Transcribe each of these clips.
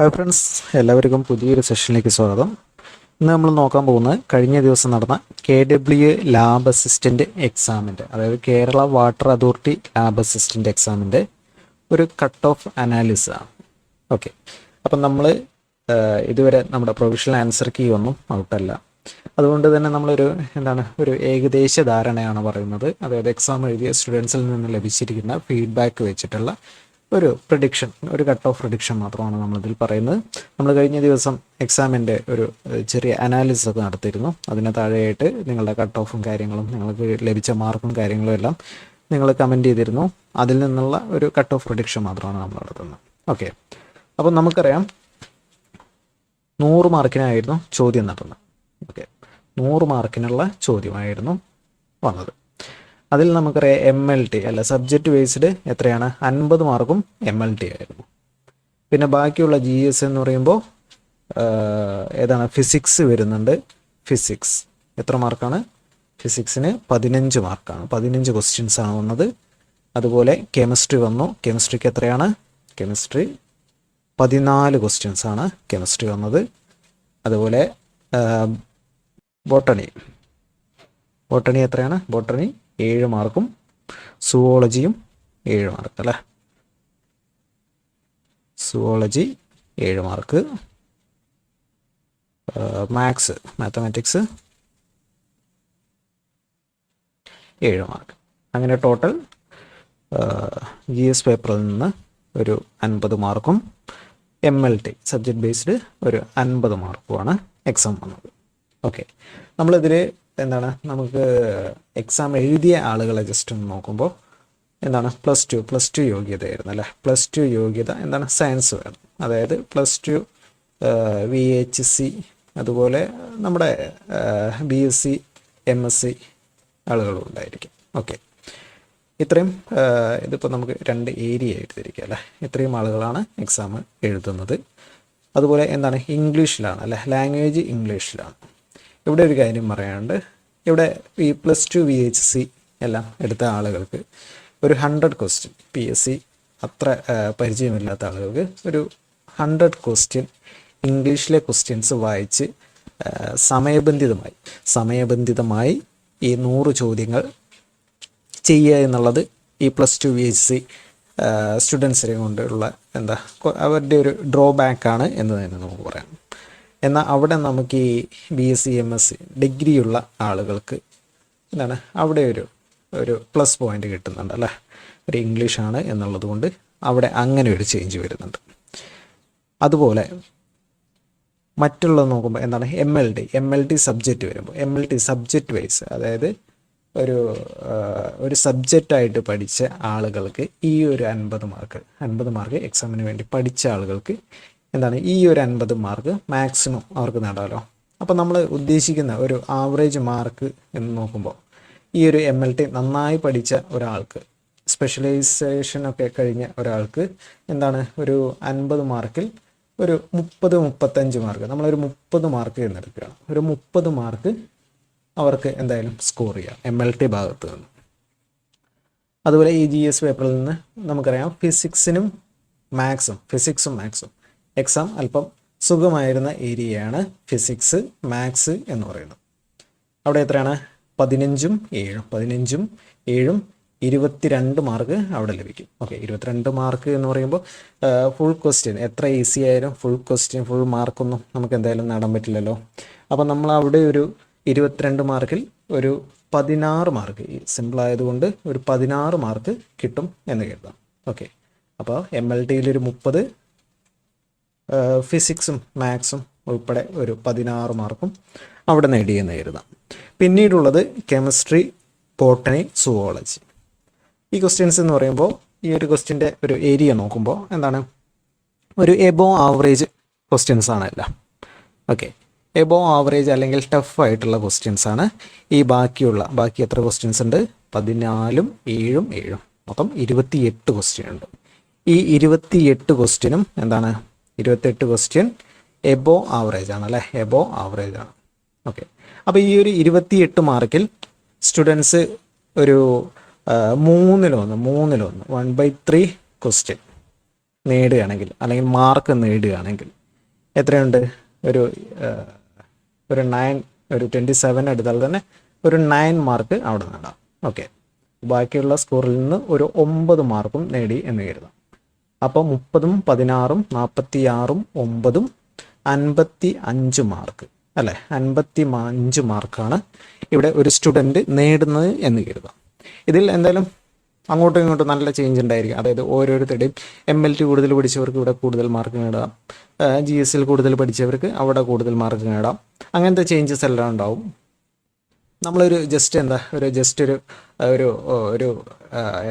Hi friends എല്ലാവർക്കും പുതിയൊരു സെഷനിലേക്ക് സ്വാഗതം. ഇന്ന് നമ്മൾ നോക്കാൻ പോകുന്നത് കഴിഞ്ഞ ദിവസം നടന്ന കെ ഡബ്ല്യു ലാബ് അസിസ്റ്റന്റ് എക്സാമിന്റെ അതായത് Kerala water authority lab assistant എക്സാമിന്റെ ഒരു കട്ട് ഓഫ് അനാലിസിസ് ആണ്. ഓക്കെ അപ്പം നമ്മൾ ഇതുവരെ നമ്മുടെ പ്രൊവിഷണൽ ആൻസർ കീ ഒന്നും ഔട്ടല്ല അതുകൊണ്ട് തന്നെ നമ്മളൊരു എന്താണ് ഒരു ഏകദേശ ധാരണയാണ് പറയുന്നത്. അതായത് എക്സാം എഴുതിയ സ്റ്റുഡൻസിൽ നിന്ന് ലഭിച്ചിരിക്കുന്ന ഫീഡ്ബാക്ക് വെച്ചിട്ടുള്ള ഒരു പ്രഡിക്ഷൻ ഒരു കട്ട് ഓഫ് പ്രഡിക്ഷൻ മാത്രമാണ് നമ്മളിതിൽ പറയുന്നത്. നമ്മൾ കഴിഞ്ഞ ദിവസം എക്സാമിന്റെ ഒരു ചെറിയ അനാലിസിസ് ഒക്കെ നടത്തിയിരുന്നു. അതിന് താഴെയായിട്ട് നിങ്ങളുടെ കട്ട് ഓഫും കാര്യങ്ങളും നിങ്ങൾക്ക് ലഭിച്ച മാർക്കും കാര്യങ്ങളും എല്ലാം നിങ്ങൾ കമന്റ് ചെയ്തിരുന്നു. അതിൽ നിന്നുള്ള ഒരു കട്ട് ഓഫ് പ്രഡിക്ഷൻ മാത്രമാണ് നമ്മൾ നടത്തുന്നത്. ഓക്കെ അപ്പം നമുക്കറിയാം നൂറ് മാർക്കിനായിരുന്നു ചോദ്യം നടന്നത്. ഓക്കെ നൂറ് മാർക്കിനുള്ള ചോദ്യമായിരുന്നു വന്നത്. അതിൽ നമുക്കറിയാം എം എൽ ടി അല്ല സബ്ജക്റ്റ് ബേസ്ഡ് എത്രയാണ്? അൻപത് മാർക്കും എം എൽ ടി ആയിരുന്നു. പിന്നെ ബാക്കിയുള്ള ജി എസ് എന്ന് പറയുമ്പോൾ ഏതാണ്? ഫിസിക്സ് വരുന്നുണ്ട്. ഫിസിക്സ് എത്ര മാർക്കാണ്? ഫിസിക്സിന് പതിനഞ്ച് മാർക്കാണ്. പതിനഞ്ച് ക്വസ്റ്റ്യൻസ് ആണ് വന്നത്. അതുപോലെ കെമിസ്ട്രി വന്നു. കെമിസ്ട്രിക്ക് എത്രയാണ്? കെമിസ്ട്രി പതിനാല് ക്വസ്റ്റ്യൻസ് ആണ് കെമിസ്ട്രി വന്നത്. അതുപോലെ ബോട്ടണി ബോട്ടണി എത്രയാണ്? ബോട്ടണി ഏഴ് മാർക്കും സുവോളജിയും ഏഴ് മാർക്ക് അല്ലേ? സുവോളജി ഏഴ് മാർക്ക്. മാത്സ് മാത്തമാറ്റിക്സ് ഏഴ് മാർക്ക്. അങ്ങനെ ടോട്ടൽ ജി എസ് പേപ്പറിൽ നിന്ന് ഒരു അൻപത് മാർക്കും M L T subject based ഒരു അൻപത് മാർക്കുമാണ് എക്സാം വന്നത്. ഓക്കെ. നമ്മളിതിൽ എന്താണ്? നമുക്ക് എക്സാം എഴുതിയ ആളുകളെ ജസ്റ്റ് ഒന്ന് നോക്കുമ്പോൾ എന്താണ്? പ്ലസ് ടു പ്ലസ് ടു യോഗ്യതയായിരുന്നു അല്ലേ? പ്ലസ് ടു യോഗ്യത എന്താണ്? സയൻസ് വേണം. അതായത് plus two V H C അതുപോലെ നമ്മുടെ B S C M S C ആളുകളും ഉണ്ടായിരിക്കും. ഓക്കെ ഇത്രയും ഇതിപ്പോൾ നമുക്ക് രണ്ട് ഏരിയ എഴുതിയിരിക്കുക അല്ലേ? ഇത്രയും ആളുകളാണ് എക്സാം എഴുതുന്നത്. അതുപോലെ എന്താണ്? ഇംഗ്ലീഷിലാണ് അല്ലേ? ലാംഗ്വേജ് ഇംഗ്ലീഷിലാണ്. ഇവിടെ ഒരു കാര്യം പറയാനുണ്ട്. ഇവിടെ ഈ plus two V H C എല്ലാം എടുത്ത ആളുകൾക്ക് ഒരു hundred question P S C അത്ര പരിചയമില്ലാത്ത ആളുകൾക്ക് ഒരു ഹൺഡ്രഡ് ക്വസ്റ്റ്യൻ ഇംഗ്ലീഷിലെ ക്വസ്റ്റ്യൻസ് വായിച്ച് സമയബന്ധിതമായി സമയബന്ധിതമായി ഈ നൂറ് ചോദ്യങ്ങൾ ചെയ്യുക എന്നുള്ളത് ഈ plus two V H C സ്റ്റുഡൻസിനെ കൊണ്ടുള്ള എന്താ അവരുടെ ഒരു ഡ്രോ ബാക്കാണ് എന്ന് തന്നെ നമുക്ക് പറയാം. എന്നാൽ അവിടെ നമുക്ക് ഈ B S C M S ഡിഗ്രിയുള്ള ആളുകൾക്ക് എന്താണ് അവിടെ ഒരു ഒരു പ്ലസ് പോയിന്റ് കിട്ടുന്നുണ്ട് അല്ലേ? ഒരു ഇംഗ്ലീഷാണ് എന്നുള്ളത് കൊണ്ട് അവിടെ അങ്ങനെ ഒരു ചേഞ്ച് വരുന്നുണ്ട്. അതുപോലെ മറ്റുള്ളത് നോക്കുമ്പോൾ എന്താണ്? M L T M L T subject വരുമ്പോൾ M L T subject wise അതായത് ഒരു ഒരു സബ്ജക്റ്റായിട്ട് പഠിച്ച ആളുകൾക്ക് ഈ ഒരു അൻപത് മാർക്ക് അൻപത് മാർക്ക് എക്സാമിന് വേണ്ടി പഠിച്ച ആളുകൾക്ക് എന്താണ് ഈ ഒരു അൻപത് മാർക്ക് മാക്സിമം അവർക്ക് നേടാമല്ലോ അപ്പോൾ നമ്മൾ ഉദ്ദേശിക്കുന്ന ഒരു ആവറേജ് മാർക്ക് എന്ന് നോക്കുമ്പോൾ ഈ ഒരു എം എൽ ടി നന്നായി പഠിച്ച ഒരാൾക്ക് സ്പെഷ്യലൈസേഷൻ ഒക്കെ കഴിഞ്ഞ ഒരാൾക്ക് എന്താണ് ഒരു അൻപത് മാർക്കിൽ ഒരു മുപ്പത് മുപ്പത്തഞ്ച് മാർക്ക് നമ്മളൊരു മുപ്പത് മാർക്ക് എന്നെടുക്കുകയാണ് ഒരു മുപ്പത് മാർക്ക് അവർക്ക് എന്തായാലും സ്കോർ ചെയ്യാം എം എൽ ടി ഭാഗത്ത് നിന്ന്. അതുപോലെ ഈ ജി എസ് പേപ്പറിൽ നിന്ന് നമുക്കറിയാം ഫിസിക്സിനും മാത്സും ഫിസിക്സും മാത്സും എക്സാം അല്പം സുഖമായിരുന്ന ഏരിയയാണ് ഫിസിക്സ് മാത്സ് എന്ന് പറയുന്നത്. അവിടെ എത്രയാണ്? പതിനഞ്ചും ഏഴും. പതിനഞ്ചും ഏഴും ഇരുപത്തിരണ്ട് മാർക്ക് അവിടെ ലഭിക്കും. ഓക്കെ ഇരുപത്തിരണ്ട് മാർക്ക് എന്ന് പറയുമ്പോൾ ഫുൾ ക്വസ്റ്റ്യൻ എത്ര ഈസി ആയാലും ഫുൾ ക്വസ്റ്റ്യൻ ഫുൾ മാർക്കൊന്നും നമുക്ക് എന്തായാലും നേടാൻ പറ്റില്ലല്ലോ. അപ്പോൾ നമ്മൾ അവിടെ ഒരു ഇരുപത്തിരണ്ട് മാർക്കിൽ ഒരു പതിനാറ് മാർക്ക് സിമ്പിൾ ആയതുകൊണ്ട് ഒരു പതിനാറ് മാർക്ക് കിട്ടും എന്ന് കരുതാം. ഓക്കെ അപ്പോൾ എം എൽ ടിയിൽ ഒരു മുപ്പത് ഫിസിക്സും മാത്സും ഉൾപ്പെടെ ഒരു പതിനാറ് മാർക്കും അവിടെ നേടിയെന്ന് എഴുതാം പിന്നീടുള്ളത് കെമിസ്ട്രി ബോട്ടണി സുവോളജി ഈ ക്വസ്റ്റ്യൻസ് എന്ന് പറയുമ്പോൾ ഈ ഒരു ക്വസ്റ്റ്യന്റെ ഒരു ഏരിയ നോക്കുമ്പോൾ എന്താണ്? ഒരു എബോ ആവറേജ് ക്വസ്റ്റ്യൻസ് ആണ് എല്ലാം ഓക്കെ എബോ ആവറേജ് അല്ലെങ്കിൽ ടഫ് ആയിട്ടുള്ള ക്വസ്റ്റ്യൻസ് ആണ്. ഈ ബാക്കിയുള്ള ബാക്കി എത്ര ക്വസ്റ്റ്യൻസ് ഉണ്ട്? പതിനാലും ഏഴും ഏഴും. മൊത്തം ഇരുപത്തിയെട്ട് ക്വസ്റ്റ്യൻ ഉണ്ട്. ഈ ഇരുപത്തിയെട്ട് ക്വസ്റ്റ്യനും എന്താണ്? ഇരുപത്തെട്ട് ക്വസ്റ്റ്യൻ എബോ ആവറേജ് ആണ് അല്ലേ? എബോ ആവറേജ് ആണ്. ഓക്കെ അപ്പോൾ ഈ ഒരു ഇരുപത്തിയെട്ട് മാർക്കിൽ സ്റ്റുഡൻസ് ഒരു മൂന്നിലൊന്ന് മൂന്നിലൊന്ന് വൺ ബൈ ത്രീ ക്വസ്റ്റ്യൻ നേടുകയാണെങ്കിൽ അല്ലെങ്കിൽ മാർക്ക് നേടുകയാണെങ്കിൽ എത്രയുണ്ട്? ഒരു ഒരു നയൻ ഒരു ട്വന്റി സെവൻ എടുത്താൽ തന്നെ ഒരു നയൻ മാർക്ക് അവിടെ നേടാം ഓക്കെ ബാക്കിയുള്ള സ്കോറിൽ നിന്ന് ഒരു ഒമ്പത് മാർക്കും നേടി എന്ന് കരുതാം. അപ്പോൾ മുപ്പതും പതിനാറും നാൽപ്പത്തി ആറും ഒമ്പതും അൻപത്തി അഞ്ച് മാർക്ക് അല്ലേ? അൻപത്തി അഞ്ച് മാർക്കാണ് ഇവിടെ ഒരു സ്റ്റുഡന്റ് നേടുന്നത് എന്ന് കരുതാം ഇതിൽ എന്തായാലും അങ്ങോട്ടും ഇങ്ങോട്ടും നല്ല ചേഞ്ച് ഉണ്ടായിരിക്കും. അതായത് ഓരോരുത്തരുടെയും എം എൽ ടി കൂടുതൽ പഠിച്ചവർക്ക് ഇവിടെ കൂടുതൽ മാർക്ക് നേടാം. ജി എസ് എൽ കൂടുതൽ പഠിച്ചവർക്ക് അവിടെ കൂടുതൽ മാർക്ക് നേടാം. അങ്ങനത്തെ ചേഞ്ചസ് എല്ലാം ഉണ്ടാവും. നമ്മളൊരു ജസ്റ്റ് എന്താ ഒരു ജസ്റ്റ് ഒരു ഒരു ഒരു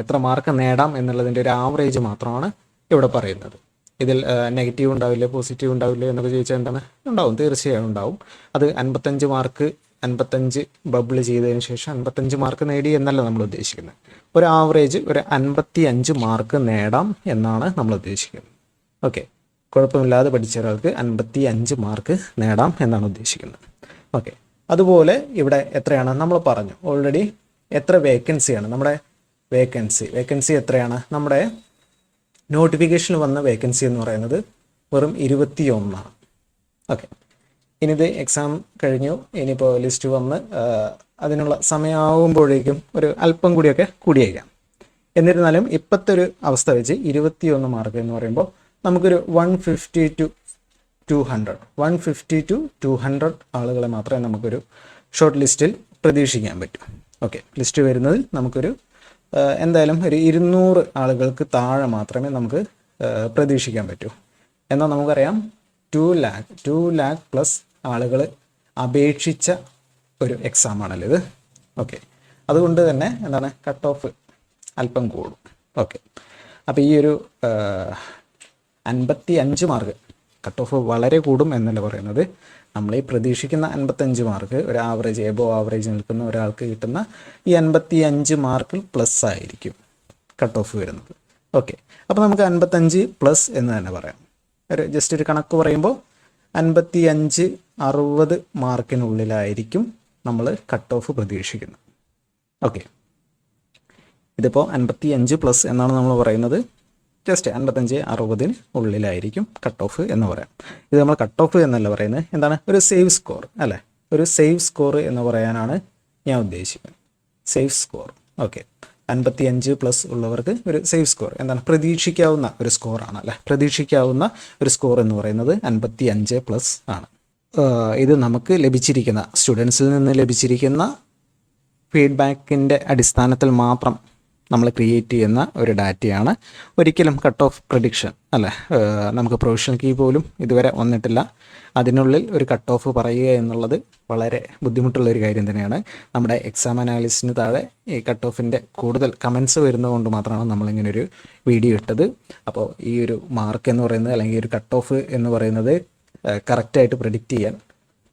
എത്ര മാർക്ക് നേടാം എന്നുള്ളതിന്റെ ഒരു ആവറേജ് മാത്രമാണ് ഇവിടെ പറയുന്നത്. ഇതിൽ നെഗറ്റീവ് ഉണ്ടാവില്ല പോസിറ്റീവ് ഉണ്ടാവില്ല എന്നൊക്കെ ചോദിച്ചാൽ എന്താണ്? ഉണ്ടാവും തീർച്ചയായും ഉണ്ടാവും. അത് അൻപത്തഞ്ച് മാർക്ക് അൻപത്തഞ്ച് ബബിൾ ചെയ്തതിന് ശേഷം അൻപത്തഞ്ച് മാർക്ക് നേടി എന്നല്ല നമ്മൾ ഉദ്ദേശിക്കുന്നത്. ഒരു ആവറേജ് ഒരു അൻപത്തി അഞ്ച് മാർക്ക് നേടാം എന്നാണ് നമ്മൾ ഉദ്ദേശിക്കുന്നത്. ഓക്കെ കുഴപ്പമില്ലാതെ പഠിച്ച ഒരാൾക്ക് അൻപത്തി അഞ്ച് മാർക്ക് നേടാം എന്നാണ് ഉദ്ദേശിക്കുന്നത്. ഓക്കെ അതുപോലെ ഇവിടെ എത്രയാണ്? നമ്മൾ പറഞ്ഞു ഓൾറെഡി എത്ര വേക്കൻസിയാണ് നമ്മുടെ വേക്കൻസി വേക്കൻസി എത്രയാണ്? നമ്മുടെ നോട്ടിഫിക്കേഷനിൽ വന്ന വേക്കൻസി എന്ന് പറയുന്നത് വെറും ഇരുപത്തി ഒന്നാണ് ഓക്കെ ഇനിയിത് എക്സാം കഴിഞ്ഞു. ഇനിയിപ്പോൾ ലിസ്റ്റ് വന്ന് അതിനുള്ള സമയമാകുമ്പോഴേക്കും ഒരു അല്പം കൂടിയൊക്കെ കൂടിയേക്കാം. എന്നിരുന്നാലും ഇപ്പോഴത്തെ ഒരു അവസ്ഥ വെച്ച് ഇരുപത്തിയൊന്ന് മാർക്ക് എന്ന് പറയുമ്പോൾ നമുക്കൊരു one fifty to two hundred one fifty to two hundred ആളുകളെ മാത്രമേ നമുക്കൊരു ഷോർട്ട് ലിസ്റ്റിൽ പ്രതീക്ഷിക്കാൻ പറ്റൂ. ഓക്കെ. ലിസ്റ്റ് വരുന്നതിൽ നമുക്കൊരു എന്തായാലും ഒരു ഇരുന്നൂറ് ആളുകൾക്ക് താഴെ മാത്രമേ നമുക്ക് പ്രതീക്ഷിക്കാൻ പറ്റൂ. എന്നാൽ നമുക്കറിയാം two lakh two lakh plus ആളുകൾ അപേക്ഷിച്ച ഒരു എക്സാമാണല്ലോ ഇത്. ഓക്കെ അതുകൊണ്ട് തന്നെ എന്താണ് കട്ട് ഓഫ് അല്പം കൂടും. ഓക്കെ അപ്പോൾ ഈ ഒരു അൻപത്തി അഞ്ച് മാർക്ക് കട്ട് ഓഫ് വളരെ കൂടും എന്നല്ല പറയുന്നത്? നമ്മൾ ഈ പ്രതീക്ഷിക്കുന്ന അൻപത്തഞ്ച് മാർക്ക് ഒരു ആവറേജ് എബോ ആവറേജ് നിൽക്കുന്ന ഒരാൾക്ക് കിട്ടുന്ന ഈ അൻപത്തി അഞ്ച് മാർക്കിൽ പ്ലസ് ആയിരിക്കും കട്ട് ഓഫ് വരുന്നത്. ഓക്കെ അപ്പോൾ നമുക്ക് അൻപത്തഞ്ച് പ്ലസ് എന്ന് തന്നെ പറയാം. ഒരു ജസ്റ്റ് ഒരു കണക്ക് പറയുമ്പോൾ അൻപത്തി അഞ്ച് അറുപത് മാർക്കിനുള്ളിലായിരിക്കും നമ്മൾ കട്ട് ഓഫ് പ്രതീക്ഷിക്കുന്നത്. ഓക്കെ ഇതിപ്പോൾ അൻപത്തി അഞ്ച് പ്ലസ് എന്നാണ് നമ്മൾ പറയുന്നത്. ജസ്റ്റ് അൻപത്തഞ്ച് അറുപതിന് ഉള്ളിലായിരിക്കും കട്ട് ഓഫ് എന്ന് പറയാം. ഇത് നമ്മൾ കട്ട് ഓഫ് എന്നല്ല പറയുന്നത്. എന്താണ്? ഒരു സേവ് സ്കോർ അല്ലേ? ഒരു സേവ് സ്കോർ എന്ന് പറയാനാണ് ഞാൻ ഉദ്ദേശിക്കുന്നത്. സേഫ് സ്കോർ ഓക്കെ അൻപത്തി അഞ്ച് പ്ലസ് ഉള്ളവർക്ക് ഒരു സേഫ് സ്കോർ എന്താണ്? പ്രതീക്ഷിക്കാവുന്ന ഒരു സ്കോറാണ് അല്ലേ? പ്രതീക്ഷിക്കാവുന്ന ഒരു സ്കോർ എന്ന് പറയുന്നത് അൻപത്തി അഞ്ച് പ്ലസ് ആണ് ഇത് നമുക്ക് ലഭിച്ചിരിക്കുന്ന സ്റ്റുഡൻസിൽ നിന്ന് ലഭിച്ചിരിക്കുന്ന ഫീഡ്ബാക്കിന്റെ അടിസ്ഥാനത്തിൽ മാത്രം നമ്മൾ ക്രിയേറ്റ് ചെയ്യുന്ന ഒരു ഡാറ്റയാണ് ഒരിക്കലും കട്ട് ഓഫ് പ്രഡിക്ഷൻ അല്ലേ? നമുക്ക് പ്രൊഫഷണൽ കീ പോലും ഇതുവരെ വന്നിട്ടില്ല. അതിനുള്ളിൽ ഒരു കട്ട് ഓഫ് പറയുക എന്നുള്ളത് വളരെ ബുദ്ധിമുട്ടുള്ള ഒരു കാര്യം തന്നെയാണ്. നമ്മുടെ എക്സാം അനാലിസിന് താഴെ ഈ കട്ട് ഓഫിന്റെ കൂടുതൽ കമൻസ് വരുന്നതുകൊണ്ട് മാത്രമാണ് നമ്മളിങ്ങനെ ഒരു വീഡിയോ ഇട്ടത്. അപ്പോൾ ഈ ഒരു മാർക്ക് എന്ന് പറയുന്നത് അല്ലെങ്കിൽ ഒരു കട്ട് ഓഫ് എന്ന് പറയുന്നത് കറക്റ്റായിട്ട് പ്രഡിക്റ്റ് ചെയ്യാൻ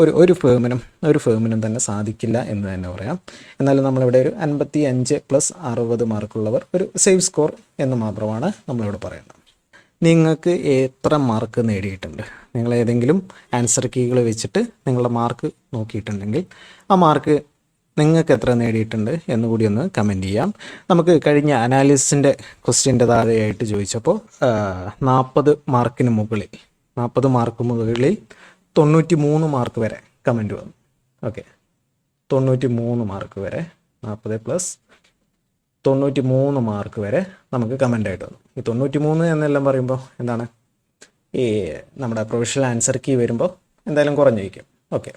ഒരു ഒരു ഫേമിനും ഒരു ഫേമിനും തന്നെ സാധിക്കില്ല എന്ന് തന്നെ പറയാം. എന്നാലും നമ്മളിവിടെ ഒരു അൻപത്തി അഞ്ച് പ്ലസ് അറുപത് മാർക്കുള്ളവർ ഒരു സേഫ് സ്കോർ എന്ന് മാത്രമാണ് നമ്മളിവിടെ പറയുന്നത്. നിങ്ങൾക്ക് എത്ര മാർക്ക് നേടിയിട്ടുണ്ട്? നിങ്ങൾ ഏതെങ്കിലും ആൻസർ കീകൾ വെച്ചിട്ട് നിങ്ങളുടെ മാർക്ക് നോക്കിയിട്ടുണ്ടെങ്കിൽ ആ മാർക്ക് നിങ്ങൾക്ക് എത്ര നേടിയിട്ടുണ്ട് എന്ന് കൂടി ഒന്ന് കമന്റ് ചെയ്യാം. നമുക്ക് കഴിഞ്ഞ അനാലിസിന്റെ ക്വസ്റ്റ്യന്റെ താഴെയായിട്ട് ചോദിച്ചപ്പോൾ നാൽപ്പത് മാർക്കിന് മുകളിൽ നാൽപ്പത് മാർക്ക് മുകളിൽ തൊണ്ണൂറ്റി മൂന്ന് മാർക്ക് വരെ കമന്റ് വന്നു. ഓക്കെ തൊണ്ണൂറ്റി മൂന്ന് മാർക്ക് വരെ നാൽപ്പത് പ്ലസ് തൊണ്ണൂറ്റി മൂന്ന് മാർക്ക് വരെ നമുക്ക് കമന്റ് ആയിട്ട് വന്നു. ഈ തൊണ്ണൂറ്റി മൂന്ന് എന്നെല്ലാം പറയുമ്പോൾ എന്താണ്? ഈ നമ്മുടെ പ്രൊഫഷണൽ ആൻസർ കീ വരുമ്പോൾ എന്തായാലും കുറഞ്ഞിരിക്കും. ഓക്കെ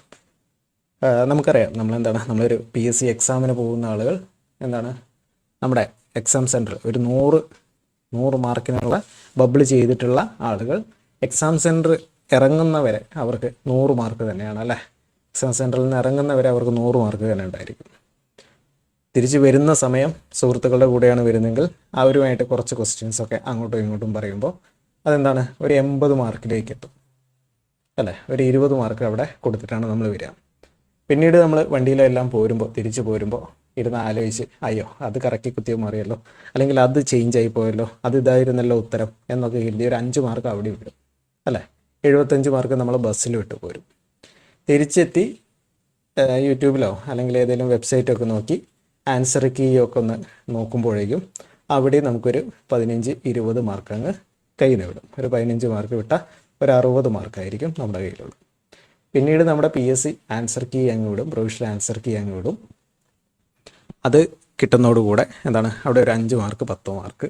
നമുക്കറിയാം നമ്മളെന്താണ്? നമ്മളൊരു പി എസ് സി എക്സാമിന് പോകുന്ന ആളുകൾ എന്താണ്? നമ്മുടെ എക്സാം സെന്ററിൽ ഒരു നൂറ് നൂറ് മാർക്കിനുള്ള ബബിൾ ചെയ്തിട്ടുള്ള ആളുകൾ എക്സാം സെന്റർ ഇറങ്ങുന്നവരെ അവർക്ക് നൂറ് മാർക്ക് തന്നെയാണ് അല്ലേ? എക്സാം സെന്ററിൽ നിന്ന് ഇറങ്ങുന്നവരെ അവർക്ക് നൂറ് മാർക്ക് തന്നെ ഉണ്ടായിരിക്കും. തിരിച്ച് വരുന്ന സമയം സുഹൃത്തുക്കളുടെ കൂടെയാണ് വരുന്നതെങ്കിൽ അവരുമായിട്ട് കുറച്ച് ക്വസ്റ്റ്യൻസ് ഒക്കെ അങ്ങോട്ടും ഇങ്ങോട്ടും പറയുമ്പോൾ അതെന്താണ്? ഒരു എൺപത് മാർക്കിലേക്ക് എത്തും അല്ലേ? ഒരു ഇരുപത് മാർക്ക് അവിടെ കൊടുത്തിട്ടാണ് നമ്മൾ വരിക. പിന്നീട് നമ്മൾ വണ്ടിയിലെല്ലാം പോരുമ്പോൾ തിരിച്ചു പോരുമ്പോൾ ഇരുന്ന് ആലോചിച്ച് അയ്യോ അത് കറക്റ്റ് കുത്തിയോ മാറിയല്ലോ. അല്ലെങ്കിൽ അത് ചേഞ്ച് ആയി പോയല്ലോ. അത് ഇതായിരുന്നല്ലോ ഉത്തരം എന്നൊക്കെ കരുതി ഒരു അഞ്ച് മാർക്ക് അവിടെ വിടും അല്ലേ? എഴുപത്തഞ്ച് മാർക്ക് നമ്മൾ ബസ്സിൽ വിട്ടു പോരും. തിരിച്ചെത്തി യൂട്യൂബിലോ അല്ലെങ്കിൽ ഏതെങ്കിലും വെബ്സൈറ്റൊക്കെ നോക്കി ആൻസർ കീയൊക്കെ ഒന്ന് നോക്കുമ്പോഴേക്കും അവിടെ നമുക്കൊരു പതിനഞ്ച് ഇരുപത് മാർക്ക് അങ്ങ് കയ്യിൽ നിന്ന് വിടും. ഒരു പതിനഞ്ച് മാർക്ക് വിട്ടാൽ ഒരു അറുപത് മാർക്കായിരിക്കും നമ്മുടെ കയ്യിലുള്ളത്. പിന്നീട് നമ്മുടെ P S C answer key അങ്ങ് വിടും പ്രൊവിഷണൽ ആൻസർ കീ അങ്ങ് വിടും. അത് കിട്ടുന്നതോടുകൂടെ എന്താണ് അവിടെ ഒരു അഞ്ച് മാർക്ക് പത്ത് മാർക്ക്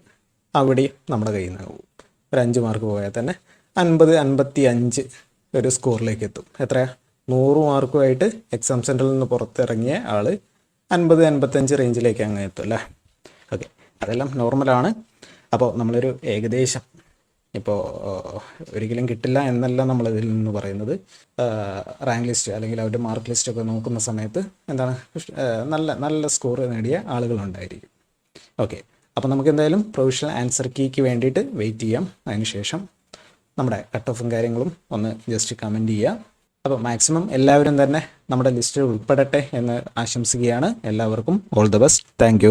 അവിടെയും നമ്മുടെ കയ്യിൽ നിന്ന് പോകും. ഒരു അഞ്ച് മാർക്ക് പോയാൽ തന്നെ അൻപത് അൻപത്തി അഞ്ച് ഒരു സ്കോറിലേക്ക് എത്തും. എത്രയാ? നൂറ് മാർക്കുമായിട്ട് എക്സാം സെന്ററിൽ നിന്ന് പുറത്തിറങ്ങിയ ആൾ അൻപത് അൻപത്തഞ്ച് റേഞ്ചിലേക്ക് അങ്ങ് എത്തും അല്ലേ? ഓക്കെ. അതെല്ലാം നോർമലാണ് അപ്പോൾ നമ്മളൊരു ഏകദേശം ഇപ്പോൾ ഒരിക്കലും കിട്ടില്ല എന്നല്ല നമ്മൾ ഇതിൽ നിന്ന് പറയുന്നത്. റാങ്ക് ലിസ്റ്റ് അല്ലെങ്കിൽ അവരുടെ മാർക്ക് ലിസ്റ്റ് ഒക്കെ നോക്കുന്ന സമയത്ത് എന്താണ്? നല്ല നല്ല സ്കോർ നേടിയ ആളുകളുണ്ടായിരിക്കും. ഓക്കെ. അപ്പോൾ നമുക്ക് എന്തായാലും പ്രൊവിഷണൽ ആൻസർ കീക്ക് വേണ്ടിയിട്ട് വെയിറ്റ് ചെയ്യാം. അതിനുശേഷം നമ്മുടെ കട്ട് ഓഫും കാര്യങ്ങളും ഒന്ന് ജസ്റ്റ് കമന്റ് ചെയ്യുക. അപ്പോൾ മാക്സിമം എല്ലാവരും തന്നെ നമ്മുടെ ലിസ്റ്റിൽ ഉൾപ്പെടട്ടെ എന്ന് ആശംസിക്കുകയാണ്. എല്ലാവർക്കും ഓൾ ദ ബെസ്റ്റ് താങ്ക്